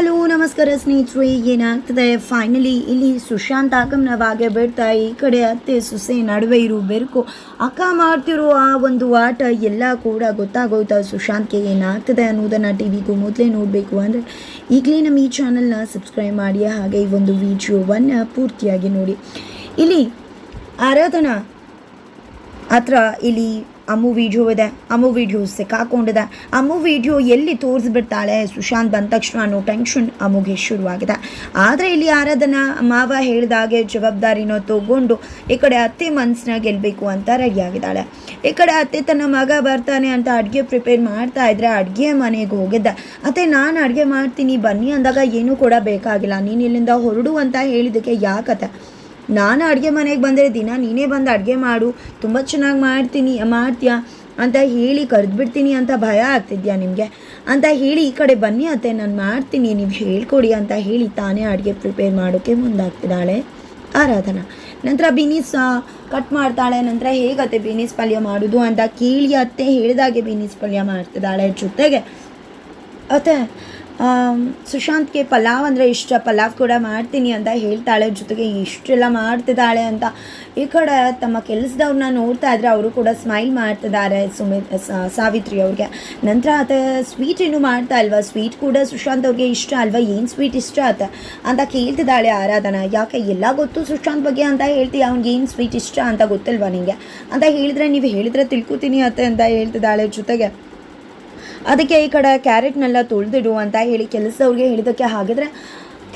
Hello, ನಮಸ್ಕಾರ ಸ್ನೇಹಿತರು, ಏನಾಗ್ತದೆ? ಫೈನಲಿ ಇಲ್ಲಿ ಸುಶಾಂತ್ ಆಗಮನವಾಗೆ ಬಿಡ್ತಾ ಈ ಕಡೆ ಅತ್ತೆ ಸುಸೆ ನಡುವೆ ಇರು ಬೆರುಕು. ಅಕ್ಕ ಮಾಡ್ತಿರೋ ಆ ಒಂದು ಆಟ ಎಲ್ಲ ಕೂಡ ಗೊತ್ತಾಗೋಯ್ತಾ ಸುಶಾಂತ್ಗೆ ಏನಾಗ್ತದೆ ಅನ್ನೋದನ್ನು ಟಿ ವಿಗೂ ಮೊದಲೇ ನೋಡಬೇಕು ಅಂದರೆ, ಈಗಲೇ ನಮ್ಮ ಈ ಚಾನಲ್ನ ಸಬ್ಸ್ಕ್ರೈಬ್ ಮಾಡಿ, ಹಾಗೆ ಈ ಒಂದು ವಿಡಿಯೋವನ್ನು ಪೂರ್ತಿಯಾಗಿ ನೋಡಿ. ಇಲ್ಲಿ ಆರಾಧನಾ ಹತ್ರ ಇಲ್ಲಿ ಅಮ್ಮು ವಿಡಿಯೋ ಇದೆ ಅಮ್ಮು ವಿಡಿಯೋ ಸಿಕ್ಕಾಕೊಂಡಿದೆ ಅಮ್ಮು ವಿಡಿಯೋ ಎಲ್ಲಿ ತೋರಿಸ್ಬಿಡ್ತಾಳೆ? ಸುಶಾಂತ್ ಬಂದ ತಕ್ಷಣ ಅನ್ನೋ ಟೆನ್ಷನ್ ಅಮ್ಮುಗೆ ಶುರುವಾಗಿದೆ. ಆದರೆ ಇಲ್ಲಿ ಆರಾಧನ ಮಾವ ಹೇಳಿದಾಗೆ ಜವಾಬ್ದಾರಿನೋ ತಗೊಂಡು ಈ ಕಡೆ ಅತ್ತೆ ಮನಸ್ಸನ್ನ ಗೆಲ್ಲಬೇಕು ಅಂತ ರೆಡಿಯಾಗಿದ್ದಾಳೆ ಈ ಕಡೆ ಅತ್ತೆ ತನ್ನ ಮಗ ಬರ್ತಾನೆ ಅಂತ ಅಡುಗೆ ಪ್ರಿಪೇರ್ ಮಾಡ್ತಾ ಇದ್ರೆ ಅಡುಗೆ ಮನೆಗೆ ಹೋಗಿದ್ದೆ. ಅತ್ತೆ, ನಾನು ಅಡುಗೆ ಮಾಡ್ತೀನಿ, ಬನ್ನಿ ಅಂದಾಗ ಏನೂ ಕೂಡ ಬೇಕಾಗಿಲ್ಲ. ನೀನು ಇಲ್ಲಿಂದ ಹೊರಡು ಅಂತ ಹೇಳಿದ್ದಕ್ಕೆ ಯಾಕತ್ತೆ? ನಾನು ಅಡುಗೆ ಮನೆಗೆ ಬಂದರೆ ದಿನ ನೀನೇ ಬಂದು ಅಡುಗೆ ಮಾಡು, ತುಂಬ ಚೆನ್ನಾಗಿ ಮಾಡ್ತೀನಿ, ಮಾಡ್ತೀಯಾ ಅಂತ ಹೇಳಿ ಕರೆದ್ಬಿಡ್ತೀನಿ ಅಂತ ಭಯ ಆಗ್ತಿದ್ಯಾ ನಿಮಗೆ? ಅಂತ ಹೇಳಿ ಈ ಕಡೆ ಬನ್ನಿ ಅತ್ತೆ, ನಾನು ಮಾಡ್ತೀನಿ, ನೀವು ಹೇಳ್ಕೊಡಿ ಅಂತ ಹೇಳಿ ತಾನೇ ಅಡುಗೆ ಪ್ರಿಪೇರ್ ಮಾಡೋಕ್ಕೆ ಮುಂದಾಗ್ತಿದ್ದಾಳೆ ಆರಾಧನಾ. ನಂತರ ಬಿನಿಸ್ ಕಟ್ ಮಾಡ್ತಾಳೆ, ನಂತರ ಹೇಗತ್ತೆ ಬೀನೀಸ್ ಪಲ್ಯ ಮಾಡೋದು ಅಂತ ಕೇಳಿ ಅತ್ತೆ, ಹೇಳಿದಾಗೆ ಬೀನೀಸ್ ಪಲ್ಯ ಮಾಡ್ತಿದ್ದಾಳೆ ಜೊತೆಗೆ. ಅತ್ತೆ ಸುಶಾಂತ್ಗೆ ಪಲಾವ್ ಅಂದರೆ ಇಷ್ಟ, ಪಲಾವ್ ಕೂಡ ಮಾಡ್ತೀನಿ ಅಂತ ಹೇಳ್ತಾಳೆ, ಜೊತೆಗೆ ಇಷ್ಟೆಲ್ಲ ಮಾಡ್ತಿದ್ದಾಳೆ ಅಂತ. ಈ ಕಡೆ ತಮ್ಮ ಕೆಲಸದವ್ರನ್ನ ನೋಡ್ತಾ ಇದ್ರೆ ಅವರು ಕೂಡ ಸ್ಮೈಲ್ ಮಾಡ್ತಿದ್ದಾರೆ ಸುಮಿತ್ ಸಾವಿತ್ರಿ ಅವ್ರಿಗೆ. ನಂತರ ಆತ ಸ್ವೀಟ್ ಏನು ಮಾಡ್ತಾ ಇಲ್ವಾ? ಸ್ವೀಟ್ ಕೂಡ ಸುಶಾಂತ್ ಅವ್ರಿಗೆ ಇಷ್ಟ ಅಲ್ವಾ? ಏನು ಸ್ವೀಟ್ ಇಷ್ಟ ಆತ? ಅಂತ ಕೇಳ್ತಿದ್ದಾಳೆ ಆರಾಧನಾ. ಯಾಕೆ ಎಲ್ಲ ಗೊತ್ತು ಸುಶಾಂತ್ ಬಗ್ಗೆ ಅಂತ ಹೇಳ್ತೀಯ? ಅವ್ನಿಗೆ ಏನು ಸ್ವೀಟ್ ಇಷ್ಟ ಅಂತ ಗೊತ್ತಿಲ್ವಾ ನಿಮಗೆ ಅಂತ ಹೇಳಿದ್ರೆ, ನೀವು ಹೇಳಿದ್ರೆ ತಿಳ್ಕೊತೀನಿ ಅತ್ತೆ ಅಂತ ಹೇಳ್ತಿದ್ದಾಳೆ ಜೊತೆಗೆ. ಅದಕ್ಕೆ ಈ ಕಡೆ ಕ್ಯಾರೆಟ್ನೆಲ್ಲ ತೊಳೆದಿಡು ಅಂತ ಹೇಳಿ ಕೆಲಸದವ್ರಿಗೆ ಹೇಳಿದಕ್ಕೆ ಹಾಗಿದ್ರೆ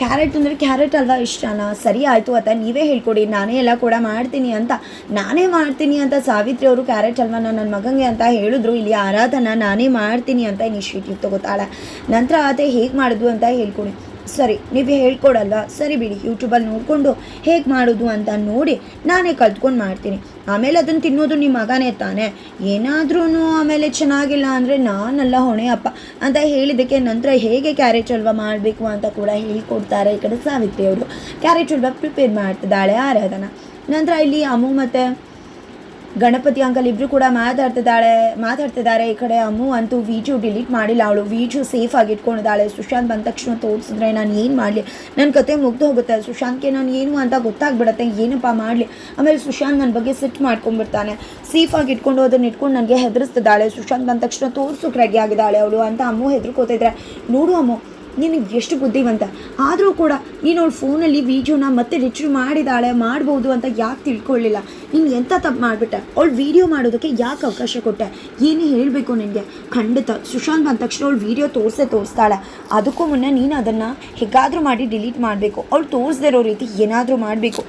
ಕ್ಯಾರೆಟ್ ಅಂದರೆ ಕ್ಯಾರೆಟ್ ಅಲ್ವಾ ಇಷ್ಟನಾ ಸರಿ ಆಯಿತು ಅಂತ ನೀವೇ ಹೇಳ್ಕೊಡಿ, ನಾನೇ ಎಲ್ಲ ಕೂಡ ಮಾಡ್ತೀನಿ ಅಂತ. ನಾನೇ ಮಾಡ್ತೀನಿ ಅಂತ ಸಾವಿತ್ರಿ ಅವರು ಕ್ಯಾರೆಟ್ ಹಲ್ವಾನ ನನ್ನ ಮಗಂಗೆ ಅಂತ ಹೇಳಿದ್ರು, ಇಲ್ಲಿ ಆರಾಧನಾ ನಾನೇ ಮಾಡ್ತೀನಿ ಅಂತ ಇನಿಷಿಯೇಟಿವ್ ತಗೋತಾಳೆ. ನಂತರ ಆತ ಹೇಗೆ ಮಾಡಿದ್ವು ಅಂತ ಹೇಳ್ಕೊಡಿ. ಸರಿ, ನೀವು ಹೇಳ್ಕೊಡಲ್ವಾ? ಸರಿ ಬಿಡಿ, ಯೂಟ್ಯೂಬಲ್ಲಿ ನೋಡಿಕೊಂಡು ಹೇಗೆ ಮಾಡೋದು ಅಂತ ನೋಡಿ ನಾನೇ ಕಲ್ತ್ಕೊಂಡು ಮಾಡ್ತೀನಿ. ಆಮೇಲೆ ಅದನ್ನು ತಿನ್ನೋದು ನಿಮ್ಮ ಮಗನೇ ತಾನೇ. ಏನಾದ್ರೂ ಆಮೇಲೆ ಚೆನ್ನಾಗಿಲ್ಲ ಅಂದರೆ ನಾನಲ್ಲ ಹೊಣೆ ಅಪ್ಪ ಅಂತ ಹೇಳಿದ್ದಕ್ಕೆ ನಂತರ ಹೇಗೆ ಕ್ಯಾರೆಟ್ ಹಲ್ವ ಮಾಡಬೇಕು ಅಂತ ಕೂಡ ಹೇಳ್ಕೊಡ್ತಾರೆ ಈ ಕಡೆ ಸಾವಿತ್ರಿ ಅವರು. ಕ್ಯಾರೆಟ್ ಹಲ್ವ ಪ್ರಿಪೇರ್ ಮಾಡ್ತಿದ್ದಾಳೆ ಆರಾಧನಾ. ನಂತರ ಇಲ್ಲಿ ಅಮು ಮತ್ತು ಗಣಪತಿ ಅಂಕಲ್ ಇಬ್ರು ಕೂಡ ಮಾತಾಡ್ತಿದ್ದಾಳೆ, ಮಾತಾಡ್ತಿದ್ದಾರೆ. ಈ ಕಡೆ ಅಮ್ಮು ಅಂತೂ ವೀಜು ಡಿಲೀಟ್ ಮಾಡಿಲ್ಲ. ಅವಳು ವೀಜು ಸೇಫ್ ಆಗಿ ಇಟ್ಕೊಂಡಿದ್ದಾಳೆ. ಸುಶಾಂತ್ ಬಂದ ತಕ್ಷಣ ತೋರಿಸಿದ್ರೆ ನಾನು ಏನು ಮಾಡಲಿ? ನನ್ನ ಕತೆ ಮುಗ್ದು ಹೋಗುತ್ತೆ. ಸುಶಾಂತ್ಗೆ ನಾನು ಏನು ಅಂತ ಗೊತ್ತಾಗ್ಬಿಡತ್ತೆ. ಏನಪ್ಪ ಮಾಡಲಿ? ಆಮೇಲೆ ಸುಶಾಂತ್ ನನ್ನ ಬಗ್ಗೆ ಸಿಟ್ ಮಾಡ್ಕೊಂಡ್ಬಿಡ್ತಾನೆ. ಸೇಫ್ ಆಗಿ ಇಟ್ಕೊಂಡು ಅದನ್ನ ಇಟ್ಕೊಂಡು ನನಗೆ ಹೆದರಿಸ್ತಿದ್ದಾಳೆ. ಸುಶಾಂತ್ ಬಂದ ತಕ್ಷಣ ತೋರ್ಸೋಕೆ ರೆಡಿ ಆಗಿದ್ದಾಳೆ ಅವಳು ಅಂತ ಅಮ್ಮು ಹೆದರ್ಕೋತಿದ್ರೆ, ನೋಡು ಅಮ್ಮು ನಿನಗೆ ಎಷ್ಟು ಬುದ್ಧಿವಂತ? ಆದರೂ ಕೂಡ ನೀನು ಅವಳು ಫೋನಲ್ಲಿ ವೀಡಿಯೋನ ಮತ್ತೆ ರಿಚ್ರೂ ಮಾಡಿದಾಳೆ, ಮಾಡ್ಬೋದು ಅಂತ ಯಾಕೆ ತಿಳ್ಕೊಳ್ಳಿಲ್ಲ ನೀನು ಎಂಥ ತಪ್ಪು ಮಾಡಿಬಿಟ್ಟೆ? ಅವಳು ವೀಡಿಯೋ ಮಾಡೋದಕ್ಕೆ ಯಾಕೆ ಅವಕಾಶ ಕೊಟ್ಟೆ? ಏನು ಹೇಳಬೇಕು ನಿನಗೆ? ಖಂಡಿತ ಸುಶಾಂತ್ ಬಂದ ತಕ್ಷಣ ಅವಳು ವೀಡಿಯೋ ತೋರಿಸೇ ತೋರಿಸ್ತಾಳೆ. ಅದಕ್ಕೂ ಮುನ್ನ ನೀನು ಅದನ್ನು ಹೇಗಾದರೂ ಮಾಡಿ ಡಿಲೀಟ್ ಮಾಡಬೇಕು. ಅವಳು ತೋರಿಸದೇ ಇರೋ ರೀತಿ ಏನಾದರೂ ಮಾಡಬೇಕು.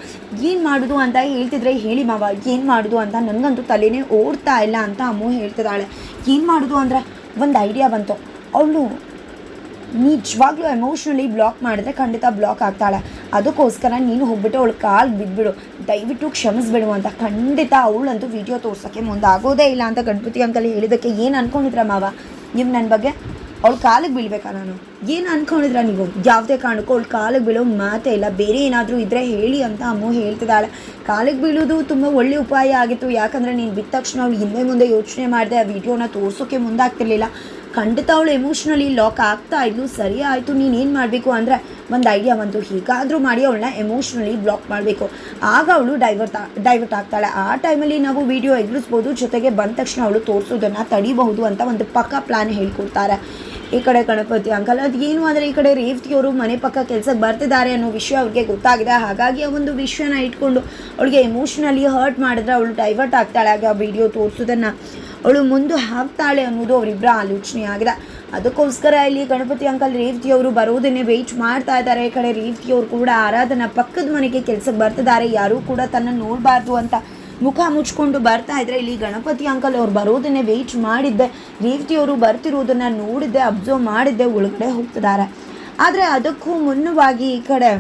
ಏನು ಮಾಡೋದು ಅಂತ ಹೇಳ್ತಿದ್ರೆ ಹೇಳಿ ಮಾವ, ಏನು ಮಾಡೋದು ಅಂತ ನನಗಂತೂ ತಲೆನೇ ಓಡ್ತಾ ಇಲ್ಲ ಅಂತ ಅಮ್ಮ ಹೇಳ್ತಿದ್ದಾಳೆ. ಏನು ಮಾಡೋದು ಅಂದರೆ ಒಂದು ಐಡಿಯಾ ಬಂತು. ಅವಳು ನಿಜವಾಗ್ಲೂ ಎಮೋಷ್ನಲಿ ಬ್ಲಾಕ್ ಮಾಡಿದ್ರೆ ಖಂಡಿತ ಬ್ಲಾಕ್ ಆಗ್ತಾಳೆ. ಅದಕ್ಕೋಸ್ಕರ ನೀನು ಹೋಗ್ಬಿಟ್ಟು ಅವಳು ಕಾಲು ಬಿದ್ದುಬಿಡು ದಯವಿಟ್ಟು ಕ್ಷಮಿಸ್ಬಿಡು ಅಂತ. ಖಂಡಿತ ಅವಳಂತೂ ವಿಡಿಯೋ ತೋರ್ಸೋಕ್ಕೆ ಮುಂದಾಗೋದೇ ಇಲ್ಲ ಅಂತ ಗಣಪತಿ ಅಂಕಲ್ ಹೇಳಿದ್ದಕ್ಕೆ ಏನು ಅನ್ಕೊಂಡಿದ್ರ ಮಾವ? ನೀವು ನನ್ನ ಬಗ್ಗೆ ಅವಳು ಕಾಲಿಗೆ ಬೀಳ್ಬೇಕಾ ನಾನು? ಏನು ಅನ್ಕೊಂಡಿದ್ರ ನೀವು? ಯಾವುದೇ ಕಾರಣಕ್ಕೂ ಅವಳು ಕಾಲಿಗೆ ಬೀಳೋ ಮಾತೇ ಇಲ್ಲ. ಬೇರೆ ಏನಾದರೂ ಇದ್ದರೆ ಹೇಳಿ ಅಂತ ಅಮ್ಮ ಹೇಳ್ತಿದ್ದಾಳೆ. ಕಾಲಿಗೆ ಬೀಳೋದು ತುಂಬ ಒಳ್ಳೆ ಉಪಾಯ ಆಗಿತ್ತು. ಯಾಕಂದರೆ ನೀನು ಬಿದ್ದ ತಕ್ಷಣ ಅವಳು ಹಿಂದೆ ಮುಂದೆ ಯೋಚನೆ ಮಾಡಿದೆ ಆ ವಿಡಿಯೋನ ತೋರ್ಸೋಕ್ಕೆ ಮುಂದಾಗ್ತಿರ್ಲಿಲ್ಲ. ಖಂಡಿತ ಅವಳು ಎಮೋಷ್ನಲಿ ಲಾಕ್ ಆಗ್ತಾ ಇದ್ಲು. ಸರಿ ಆಯಿತು, ನೀನು ಏನು ಮಾಡಬೇಕು ಅಂದರೆ ಒಂದು ಐಡಿಯಾ ಬಂತು. ಹೀಗಾದರೂ ಮಾಡಿ ಅವಳನ್ನ ಎಮೋಷ್ನಲಿ ಬ್ಲಾಕ್ ಮಾಡಬೇಕು. ಆಗ ಅವಳು ಡೈವರ್ಟ್ ಡೈವರ್ಟ್ ಆಗ್ತಾಳೆ. ಆ ಟೈಮಲ್ಲಿ ನಾವು ವಿಡಿಯೋ ಎದುರಿಸ್ಬೋದು. ಜೊತೆಗೆ ಬಂದ ತಕ್ಷಣ ಅವಳು ತೋರಿಸೋದನ್ನು ತಡಿಬಹುದು ಅಂತ ಒಂದು ಪಕ್ಕ ಪ್ಲ್ಯಾನ್ ಹೇಳ್ಕೊಡ್ತಾರೆ. ಈ ಕಡೆ ಗಣಪತಿ ಅಂಕಲ್, ಅದು ಏನು ಅಂದರೆ ಈ ಕಡೆ ರೇವತಿಯವರು ಮನೆ ಪಕ್ಕ ಕೆಲಸಕ್ಕೆ ಬರ್ತಿದ್ದಾರೆ ಅನ್ನೋ ವಿಷಯ ಅವ್ರಿಗೆ ಗೊತ್ತಾಗಿದೆ. ಹಾಗಾಗಿ ಆ ಒಂದು ವಿಷಯನ ಇಟ್ಕೊಂಡು ಅವಳಿಗೆ ಎಮೋಷ್ನಲಿ ಹರ್ಟ್ ಮಾಡಿದ್ರೆ ಅವಳು ಡೈವರ್ಟ್ ಆಗ್ತಾಳೆ. ಆಗ ವಿಡಿಯೋ ತೋರಿಸೋದನ್ನು. ಅವಳು ಮುಂದೆ ಹಾಕ್ತಾಳೆ ಅನ್ನೋದು ಅವರಿಬ್ಬರ ಆಲೋಚನೆ ಆಗಿದೆ. ಅದಕ್ಕೋಸ್ಕರ ಇಲ್ಲಿ ಗಣಪತಿ ಅಂಕಲ್ ರೇವತಿಯವರು ಬರೋದನ್ನೇ ವೆಯ್ಟ್ ಮಾಡ್ತಾ ಇದ್ದಾರೆ. ಈ ಕಡೆ ರೇವತಿಯವರು ಕೂಡ ಆರಾಧನಾ ಪಕ್ಕದ ಮನೆಗೆ ಕೆಲಸಕ್ಕೆ ಬರ್ತಿದ್ದಾರೆ. ಯಾರೂ ಕೂಡ ತನ್ನ ನೋಡಬಾರ್ದು ಅಂತ ಮುಖ ಮುಚ್ಕೊಂಡು ಬರ್ತಾ ಇದ್ರೆ ಇಲ್ಲಿ ಗಣಪತಿ ಅಂಕಲ್ ಅವ್ರು ಬರೋದನ್ನೇ ವೆಯ್ಟ್ ಮಾಡಿದ್ದೆ. ರೇವತಿಯವರು ಬರ್ತಿರೋದನ್ನು ನೋಡಿದ್ದೆ ಅಬ್ಸರ್ವ್ ಮಾಡಿದ್ದೆ, ಒಳಗಡೆ ಹೋಗ್ತಿದ್ದಾರೆ. ಆದರೆ ಅದಕ್ಕೂ ಮುನ್ನವಾಗಿ ಈ ಕಡೆ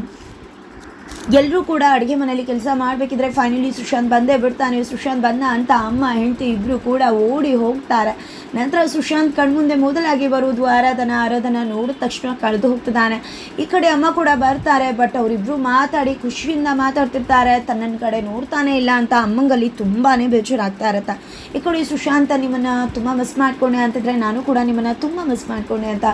ಎಲ್ಲರೂ ಕೂಡ ಅಡುಗೆ ಮನೆಯಲ್ಲಿ ಕೆಲಸ ಮಾಡಬೇಕಿದ್ರೆ ಫೈನಲಿ ಸುಶಾಂತ್ ಬಂದೇ ಬಿಡ್ತಾನೆ. ಸುಶಾಂತ್ ಬಂದ ಅಂತ ಅಮ್ಮ, ಹೆಂಡತಿ ಇಬ್ಬರು ಕೂಡ ಓಡಿ ಹೋಗ್ತಾರೆ. ನಂತರ ಸುಶಾಂತ್ ಕಣ್ಮುಂದೆ ಮೊದಲಾಗಿ ಬರುವುದು, ಆರಾಧನಾ ಆರಾಧನಾ ನೋಡಿದ ತಕ್ಷಣ ಕಳೆದು ಹೋಗ್ತಿದ್ದಾನೆ. ಈ ಕಡೆ ಅಮ್ಮ ಕೂಡ ಬರ್ತಾರೆ ಬಟ್ ಅವರಿಬ್ಬರು ಮಾತಾಡಿ ಖುಷಿಯಿಂದ ಮಾತಾಡ್ತಿರ್ತಾರೆ. ತನ್ನ ಕಡೆ ನೋಡ್ತಾನೆ ಇಲ್ಲ ಅಂತ ಅಮ್ಮಂಗಲ್ಲಿ ತುಂಬಾ ಬೇಜಾರಾಗ್ತಾ ಇರುತ್ತೆ. ಈ ಕಡೆ ಸುಶಾಂತ ನಿಮ್ಮನ್ನು ತುಂಬ ಮಿಸ್ ಮಾಡ್ಕೊಂಡೆ ಅಂತಿದ್ರೆ ನಾನು ಕೂಡ ನಿಮ್ಮನ್ನು ತುಂಬ ಮಿಸ್ ಮಾಡ್ಕೊಂಡೆ ಅಂತ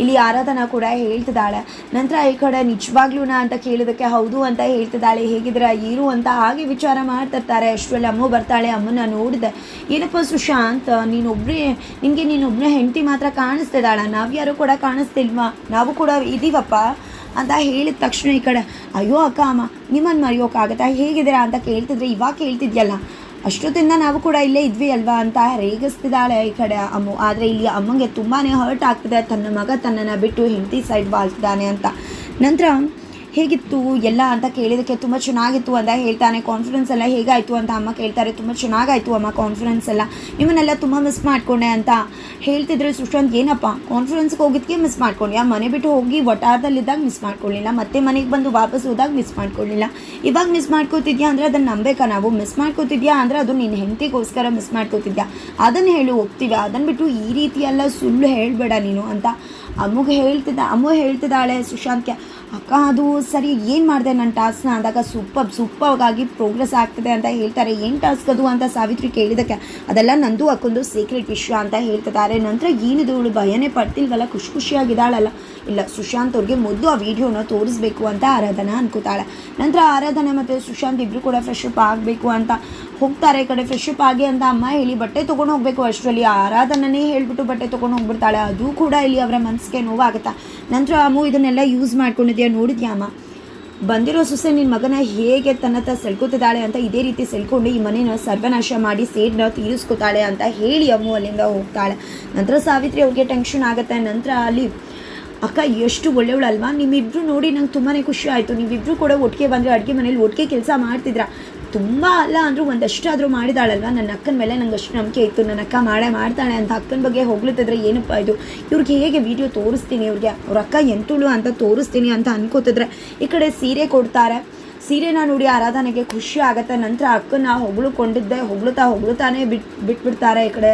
ಇಲ್ಲಿ ಆರಾಧನಾ ಕೂಡ ಹೇಳ್ತಿದ್ದಾಳೆ. ನಂತರ ಈ ಕಡೆ ನಿಜವಾಗ್ಲೂನಾ ಅಂತ ಕೇಳಿದಕ್ಕೆ ಹೌದು ಅಂತ ಹೇಳ್ತಿದ್ದಾಳೆ. ಹೇಗಿದ್ರೆ ಇರು ಅಂತ ಹಾಗೆ ವಿಚಾರ ಮಾಡ್ತಿರ್ತಾರೆ. ಅಷ್ಟರಲ್ಲಿ ಅಮ್ಮ ಬರ್ತಾಳೆ ಅಮ್ಮನ ನೋಡಿದೆ. ಏನಪ್ಪ ಸುಶಾಂತ್ ನೀನೊಬ್ಬರೇ ನಿನಗೆ ನೀನೊಬ್ಬನೇ ಹೆಂಡತಿ ಮಾತ್ರ ಕಾಣಿಸ್ತಿದ್ದಾಳ. ನಾವ್ಯಾರು ಕೂಡ ಕಾಣಿಸ್ತಿಲ್ವಾ? ನಾವು ಕೂಡ ಇದ್ದೀವಪ್ಪ ಅಂತ ಹೇಳಿದ ತಕ್ಷಣ ಈ ಕಡೆ, ಅಯ್ಯೋ ಅಕ್ಕ, ಅಮ್ಮ ನಿಮ್ಮನ್ನು ಮರೆಯೋಕ್ಕಾಗತ್ತಾ ಹೇಗಿದ್ದೀರಾ ಅಂತ ಕೇಳ್ತಿದ್ರೆ. ಇವಾಗ ಕೇಳ್ತಿದ್ಯಲ್ಲ. ಅಷ್ಟೊತ್ತಿಂದ ನಾವು ಕೂಡ ಇಲ್ಲೇ ಇದ್ವಿ ಅಲ್ವಾ? ಅಂತ ರೇಗಿಸ್ತಿದ್ದಾಳೆ ಈ ಕಡೆ ಅಮ್ಮ. ಆದರೆ ಇಲ್ಲಿ ಅಮ್ಮಂಗೆ ತುಂಬಾ ಹರ್ಟ್ ಆಗ್ತಿದೆ. ತನ್ನ ಮಗ ತನ್ನನ್ನು ಬಿಟ್ಟು ಹೆಂಡತಿ ಸೈಡ್ ಬಾಳ್ತಿದ್ದಾನೆ ಅಂತ. ನಂತರ ಹೇಗಿತ್ತು, ಎಲ್ಲ ಅಂತ ಕೇಳಿದಕ್ಕೆ ತುಂಬ ಚೆನ್ನಾಗಿತ್ತು ಅಂತ ಹೇಳ್ತಾನೆ. ಕಾನ್ಫಿಡೆನ್ಸ್ ಎಲ್ಲ ಹೇಗಾಯಿತು ಅಂತ ಅಮ್ಮ ಕೇಳ್ತಾರೆ. ತುಂಬ ಚೆನ್ನಾಗಾಯಿತು ಅಮ್ಮ ಕಾನ್ಫಿಡೆನ್ಸ್ ಎಲ್ಲ. ನಿಮ್ಮನ್ನೆಲ್ಲ ತುಂಬ ಮಿಸ್ ಮಾಡ್ಕೊಂಡೆ ಅಂತ ಹೇಳ್ತಿದ್ರೆ ಸುಶಾಂತ್. ಏನಪ್ಪ ಕಾನ್ಫಿಡೆನ್ಸ್ಗೆ ಹೋಗಿದ್ದಕ್ಕೆ ಮಿಸ್ ಮಾಡ್ಕೊಂಡ್ಯಾ? ಮನೆ ಬಿಟ್ಟು ಹೋಗಿ ಒಟ್ಟಾರದಲ್ಲಿದ್ದಾಗ ಮಿಸ್ ಮಾಡ್ಕೊಳ್ಳಿಲ್ಲ. ಮತ್ತೆ ಮನೆಗೆ ಬಂದು ವಾಪಸ್ ಹೋದಾಗ ಮಿಸ್ ಮಾಡ್ಕೊಳ್ಳಿಲ್ಲ. ಇವಾಗ ಮಿಸ್ ಮಾಡ್ಕೋತಿದ್ಯಾ ಅಂದರೆ ಅದನ್ನು ನಂಬೇಕಾ ನಾವು? ಮಿಸ್ ಮಾಡ್ಕೋತಿದ್ಯಾ ಅಂದರೆ ಅದು ನಿನ್ನ ಹೆಂಡತಿಗೋಸ್ಕರ ಮಿಸ್ ಮಾಡ್ಕೋತಿದ್ಯಾ? ಅದನ್ನು ಹೇಳಿ ಹೋಗ್ತೀವಿ ಅದನ್ನು ಬಿಟ್ಟು ಈ ರೀತಿ ಎಲ್ಲ ಸುಳ್ಳು ಹೇಳಬೇಡ ನೀನು ಅಂತ ಅಮ್ಮಗೆ ಹೇಳ್ತಿದ್ದ ಅಮ್ಮ ಹೇಳ್ತಿದ್ದಾಳೆ ಸುಶಾಂತ್ಗೆ. ಅಕ್ಕ, ಅದು ಸರಿ, ಏನು ಮಾಡಿದೆ? ನನ್ನ ಟಾಸ್ಕ್ನ ಅಂದಾಗ ಸೂಪರ್ ಸೂಪರ್ಗಾಗಿ ಪ್ರೋಗ್ರೆಸ್ ಆಗ್ತದೆ ಅಂತ ಹೇಳ್ತಾರೆ. ಏನು ಟಾಸ್ಕ್ ಅದು ಅಂತ ಸಾವಿತ್ರಿ ಕೇಳಿದಕ್ಕೆ ಅದೆಲ್ಲ ನಂದು ಅಕ್ಕೊಂದು ಸೀಕ್ರೆಟ್ ವಿಷಯ ಅಂತ ಹೇಳ್ತಿದ್ದಾರೆ. ನಂತರ ಏನಿದು ಇವಳು ಭಯನೇ ಪಡ್ತಿಲ್ವಲ್ಲ, ಖುಷಿ ಖುಷಿಯಾಗಿದ್ದಾಳಲ್ಲ. ಇಲ್ಲ, ಸುಶಾಂತ್ ಅವ್ರಿಗೆ ಮೊದಲು ಆ ವಿಡಿಯೋನ ತೋರಿಸ್ಬೇಕು ಅಂತ ಆರಾಧನಾ ಅನ್ಕೋತಾಳೆ. ನಂತರ ಆರಾಧನೆ ಮತ್ತು ಸುಶಾಂತ್ ಇಬ್ಬರು ಕೂಡ ಫ್ರೆಶ್ ಅಪ್ ಆಗಬೇಕು ಅಂತ ಹೋಗ್ತಾರೆ. ಈ ಕಡೆ ಫ್ರೆಶ್ ಆಗಿ ಅಂತ ಅಮ್ಮ ಹೇಳಿ ಬಟ್ಟೆ ತೊಗೊಂಡು ಹೋಗಬೇಕು ಅಷ್ಟರಲ್ಲಿ. ಆರಾಧನನೇ ಹೇಳ್ಬಿಟ್ಟು ಬಟ್ಟೆ ತೊಗೊಂಡು ಹೋಗ್ಬಿಡ್ತಾಳೆ. ಅದು ಕೂಡ ಇಲ್ಲಿ ಅವರ ಮನಸ್ಸಿಗೆ ನೋವಾಗುತ್ತಾ? ನಂತರ ಅಮ್ಮು ಇದನ್ನೆಲ್ಲ ಯೂಸ್ ಮಾಡ್ಕೊಂಡಿದ್ಯಾ ನೋಡಿದ್ಯಾ ಅಮ್ಮ? ಬಂದಿರೋ ಸೊಸೆ ನಿನ್ನ ಮಗನ ಹೇಗೆ ತನ್ನ ಹತ್ರ ಸೆಳ್ಕೊತಿದ್ದಾಳೆ ಅಂತ ಇದೇ ರೀತಿ ಸೆಳ್ಕೊಂಡು ಈ ಮನೇನ ಸರ್ವನಾಶ ಮಾಡಿ ಸೇಡ್ನ ತೀರಿಸ್ಕೊತಾಳೆ ಅಂತ ಹೇಳಿ ಅಮ್ಮು ಅಲ್ಲಿಂದ ಹೋಗ್ತಾಳೆ. ನಂತರ ಸಾವಿತ್ರಿ ಅವ್ರಿಗೆ ಟೆನ್ಷನ್ ಆಗುತ್ತೆ. ನಂತರ ಅಲ್ಲಿ, ಅಕ್ಕ, ಎಷ್ಟು ಒಳ್ಳೆಯವಳಲ್ವಾ ನಿಮ್ಮಿಬ್ರು ನೋಡಿ ನಂಗೆ ತುಂಬಾ ಖುಷಿ ಆಯಿತು. ನೀವಿಬ್ರು ಕೂಡ ಒಟ್ಟಿಗೆ ಬಂದರೆ ಅಡುಗೆ ಮನೇಲಿ ಒಟ್ಟಿಗೆ ಕೆಲಸ ಮಾಡ್ತಿದ್ರ? ತುಂಬ ಅಲ್ಲ ಅಂದರೂ ಒಂದಷ್ಟಾದರೂ ಮಾಡಿದಾಳಲ್ವ? ನನ್ನ ಅಕ್ಕನ ಮೇಲೆ ನಂಗೆ ಅಷ್ಟು ನಂಬಿಕೆ ಇತ್ತು. ನನ್ನ ಅಕ್ಕ ಮಾಡೇ ಮಾಡ್ತಾಳೆ ಅಂತ ಅಕ್ಕನ ಬಗ್ಗೆ ಹೊಗಳುತ್ತಿದ್ರೆ ಏನಪ್ಪ ಇದು? ಇವ್ರಿಗೆ ಹೇಗೆ ವಿಡಿಯೋ ತೋರಿಸ್ತೀನಿ ಇವ್ರಿಗೆ? ಅವ್ರ ಅಕ್ಕ ಎಂತುಳು ಅಂತ ತೋರಿಸ್ತೀನಿ ಅಂತ ಅನ್ಕೋತಿದ್ರೆ ಈ ಕಡೆ ಸೀರೆ ಕೊಡ್ತಾರೆ. ಸೀರೆನ ನೋಡಿ ಆರಾಧನೆಗೆ ಖುಷಿ ಆಗುತ್ತೆ. ನಂತರ ಅಕ್ಕನ ಹೊಗಳುಕೊಂಡಿದ್ದೆ. ಹೊಗಳುತ್ತಾ ಹೊಗಳುತ್ತಾನೆ ಬಿಟ್, ಬಿಟ್ಬಿಡ್ತಾರೆ ಈ ಕಡೆ.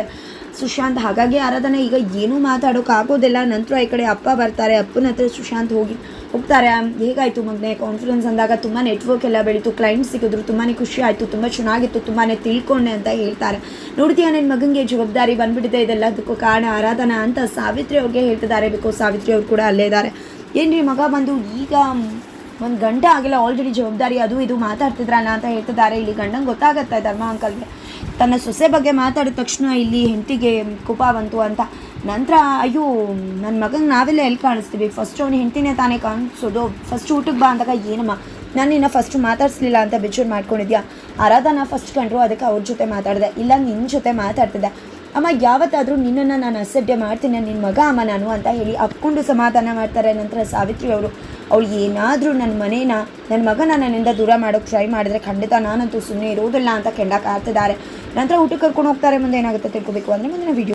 ಸುಶಾಂತ್ ಹಾಗಾಗಿ ಆರಾಧನೆ, ಈಗ ಏನೂ ಮಾತಾಡೋಕ್ಕಾಗೋದಿಲ್ಲ. ನಂತರ ಈ ಕಡೆ ಅಪ್ಪ ಬರ್ತಾರೆ. ಅಪ್ಪನ ಹತ್ರ ಸುಶಾಂತ್ ಹೋಗಿ ಹೋಗ್ತಾರೆ. ಹೇಗಾಯಿತು ಮಗನೆ? ಕಾನ್ಫಿಡೆನ್ಸ್ ಅಂದಾಗ ತುಂಬ ನೆಟ್ವರ್ಕ್ ಎಲ್ಲ ಬೆಳೀತು ಕ್ಲೈಂಟ್ ಸಿಗಿದ್ರು ತುಂಬಾ ಖುಷಿ ಆಯಿತು, ತುಂಬ ಚೆನ್ನಾಗಿತ್ತು ತುಂಬಾ ತಿಳ್ಕೊಂಡೆ ಅಂತ ಹೇಳ್ತಾರೆ. ನೋಡ್ತೀಯ ನನ್ನ ಮಗನಿಗೆ ಜವಾಬ್ದಾರಿ ಬಂದ್ಬಿಟ್ಟಿದೆ ಇದೆಲ್ಲದಕ್ಕೂ ಕಾರಣ ಆರಾಧನಾ ಅಂತ ಸಾವಿತ್ರಿ ಅವ್ರಿಗೆ ಹೇಳ್ತಿದ್ದಾರೆ. ಬಿಕಾಸ್ ಸಾವಿತ್ರಿ ಅವ್ರು ಕೂಡ ಅಲ್ಲೇ ಇದ್ದಾರೆ. ಏನ್ರಿ ಮಗ ಬಂದು, ಈಗ ಒಂದು ಗಂಟೆ ಆಗಿಲ್ಲ ಆಲ್ರೆಡಿ ಜವಾಬ್ದಾರಿ ಅದು ಇದು ಮಾತಾಡ್ತಿದ್ರಲ್ಲ ಅಂತ ಹೇಳ್ತಿದ್ದಾರೆ. ಇಲ್ಲಿ ಗಂಡಂಗೆ ಗೊತ್ತಾಗತ್ತೆ ಧರ್ಮ ಅಂಕಲ್ಗೆ ತನ್ನ ಸೊಸೆ ಬಗ್ಗೆ ಮಾತಾಡಿದ ತಕ್ಷಣ ಇಲ್ಲಿ ಹೆಂಡತಿಗೆ ಕೋಪ ಬಂತು ಅಂತ. ನಂತರ, ಅಯ್ಯೋ ನನ್ನ ಮಗಂಗೆ ನಾವೆಲ್ಲ ಎಲ್ಲಿ ಕಾಣಿಸ್ತೀವಿ? ಫಸ್ಟ್ ಅವ್ನು ಹೆಂಡ್ತಿನೇ ತಾನೇ ಕಾಣಿಸೋದು. ಫಸ್ಟ್ ಊಟಕ್ಕೆ ಬಾ ಅಂದಾಗ, ಏನಮ್ಮ? ನಾನು ನಿನ್ನ ಫಸ್ಟ್ ಮಾತಾಡಿಸ್ಲಿಲ್ಲ ಅಂತ ಬಿಚ್ಚೂರು ಮಾಡ್ಕೊಂಡಿದ್ಯಾ? ಆರಾಧನಾ ಫಸ್ಟ್ ಕಂಡ್ರು, ಅದಕ್ಕೆ ಅವ್ರ ಜೊತೆ ಮಾತಾಡಿದೆ. ಇಲ್ಲ ನಿನ್ನ ಜೊತೆ ಮಾತಾಡ್ತಿದ್ದೆ. ಅಮ್ಮ, ಯಾವತ್ತಾದರೂ ನಿನ್ನನ್ನು ನಾನು ಅಸಡ್ಡೆ ಮಾಡ್ತೀನಿ ನಿನ್ನ ಮಗ ಅಮ್ಮ ನಾನು ಅಂತ ಹೇಳಿ ಅಪ್ಕೊಂಡು ಸಮಾಧಾನ ಮಾಡ್ತಾರೆ. ನಂತರ ಸಾವಿತ್ರಿ ಅವರು, ಅವಳು ಏನಾದರೂ ನನ್ನ ಮನೇನ ನನ್ನ ಮಗನ ನನ್ನಿಂದ ದೂರ ಮಾಡೋಕ್ಕೆ ಟ್ರೈ ಮಾಡಿದ್ರೆ ಖಂಡಿತ ನಾನಂತೂ ಸುಮ್ಮನೆ ಇರೋದಿಲ್ಲ ಅಂತ ಕೆಂಡಕ್ಕೆ ಆಗ್ತಿದ್ದಾರೆ ನಂತರ ಊಟಕ್ಕೆ ಕರ್ಕೊಂಡು ಹೋಗ್ತಾರೆ ಮುಂದೆ ಏನಾಗುತ್ತೆ ತಿಳ್ಕೊಬೇಕು. ಅಂದರೆ ಮುಂದಿನ ವಿಡಿಯೋ